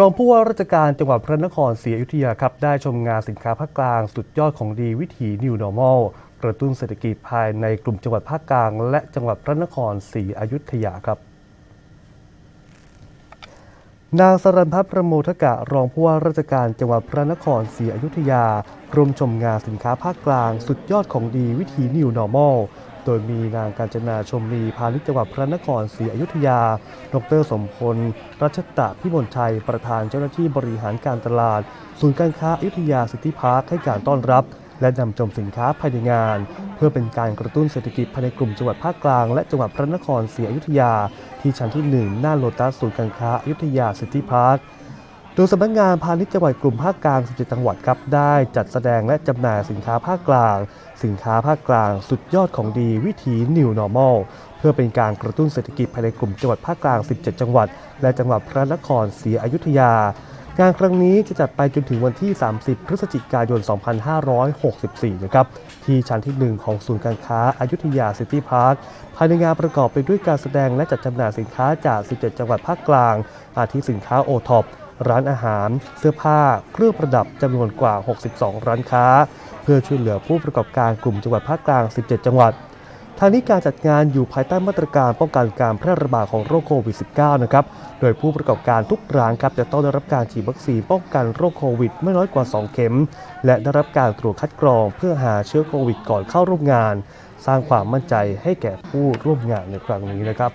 รองผู้ว่าราชการจังหวัดพระนครศรีอยุธยาครับได้ชมงานสินค้าภาคกลางสุดยอดของดีวิถี New Normal กระตุ้นเศรษฐกิจภายในกลุ่มจังหวัดภาคกลาง และจังหวัดพระนครศรีอยุธยาครับนางสรันพัฒประโมทกะรองผู้ว่าราชการจังหวัดพระนครศรีอยุธยาร่วมชมงานสินค้าภาคกลาง สุดยอดของดีวิถี New Normal โดยมีนางการจนาชมรีพาณิชย์จังหวัดพระนครศรีอยุธยา ดรสมพล รัชตะพิมลชัย ประธานเจ้าหน้าที่บริหารการตลาด ศูนย์การค้าอยุธยาสิทธิพาร์คให้การต้อนรับ และนำชมสินค้าภายในงาน เพื่อเป็นการกระตุ้นเศรษฐกิจภายในกลุ่มจังหวัดภาคกลาง และจังหวัดพระนครศรีอยุธยา ที่ชั้นที่ 1 หน้าโลตัสศูนย์การค้าอยุธยาสิทธิพาร์ค โดยสำนักงานพาณิชย์จังหวัดกลุ่มภาคกลาง 17 จังหวัดครับได้จัดแสดงและจำหน่ายสินค้าภาคกลาง สินค้าภาคกลางสุดยอดของดีวิถี New Normal เพื่อเป็นการกระตุ้นเศรษฐกิจภายในกลุ่มจังหวัดภาคกลาง 17 จังหวัด และจังหวัดพระนครศรีอยุธยางานครั้งนี้จะจัดไปจนถึงวันที่ 30 พฤศจิกายน 2564 นะครับ ที่ชั้นที่ 1 ของศูนย์การค้าอายุทยาซิตี้พาร์ค ภายในงานประกอบไปด้วยการแสดงและจัดจำหน่ายสินค้าจาก 17 จังหวัดภาคกลาง อาทิสินค้าโอท็อป ร้านอาหาร เสื้อผ้า เครื่องประดับจำนวนกว่า 62 ร้านค้า เพื่อช่วยเหลือผู้ประกอบการกลุ่มจังหวัดภาคกลาง 17 จังหวัดทางนี้การจัดงานอยู่ภายใต้มาตรการป้องกันการแพร่ระบาดของโรคโควิด -19 นะครับ โดยผู้ประกอบการทุกร้านครับจะต้องได้รับการฉีดวัคซีนป้องกันโรคโควิดไม่น้อยกว่า 2 เข็ม และได้รับการตรวจคัดกรองเพื่อหาเชื้อโควิดก่อนเข้าร่วมงาน สร้างความมั่นใจให้แก่ผู้ร่วมงานในครั้งนี้นะครับ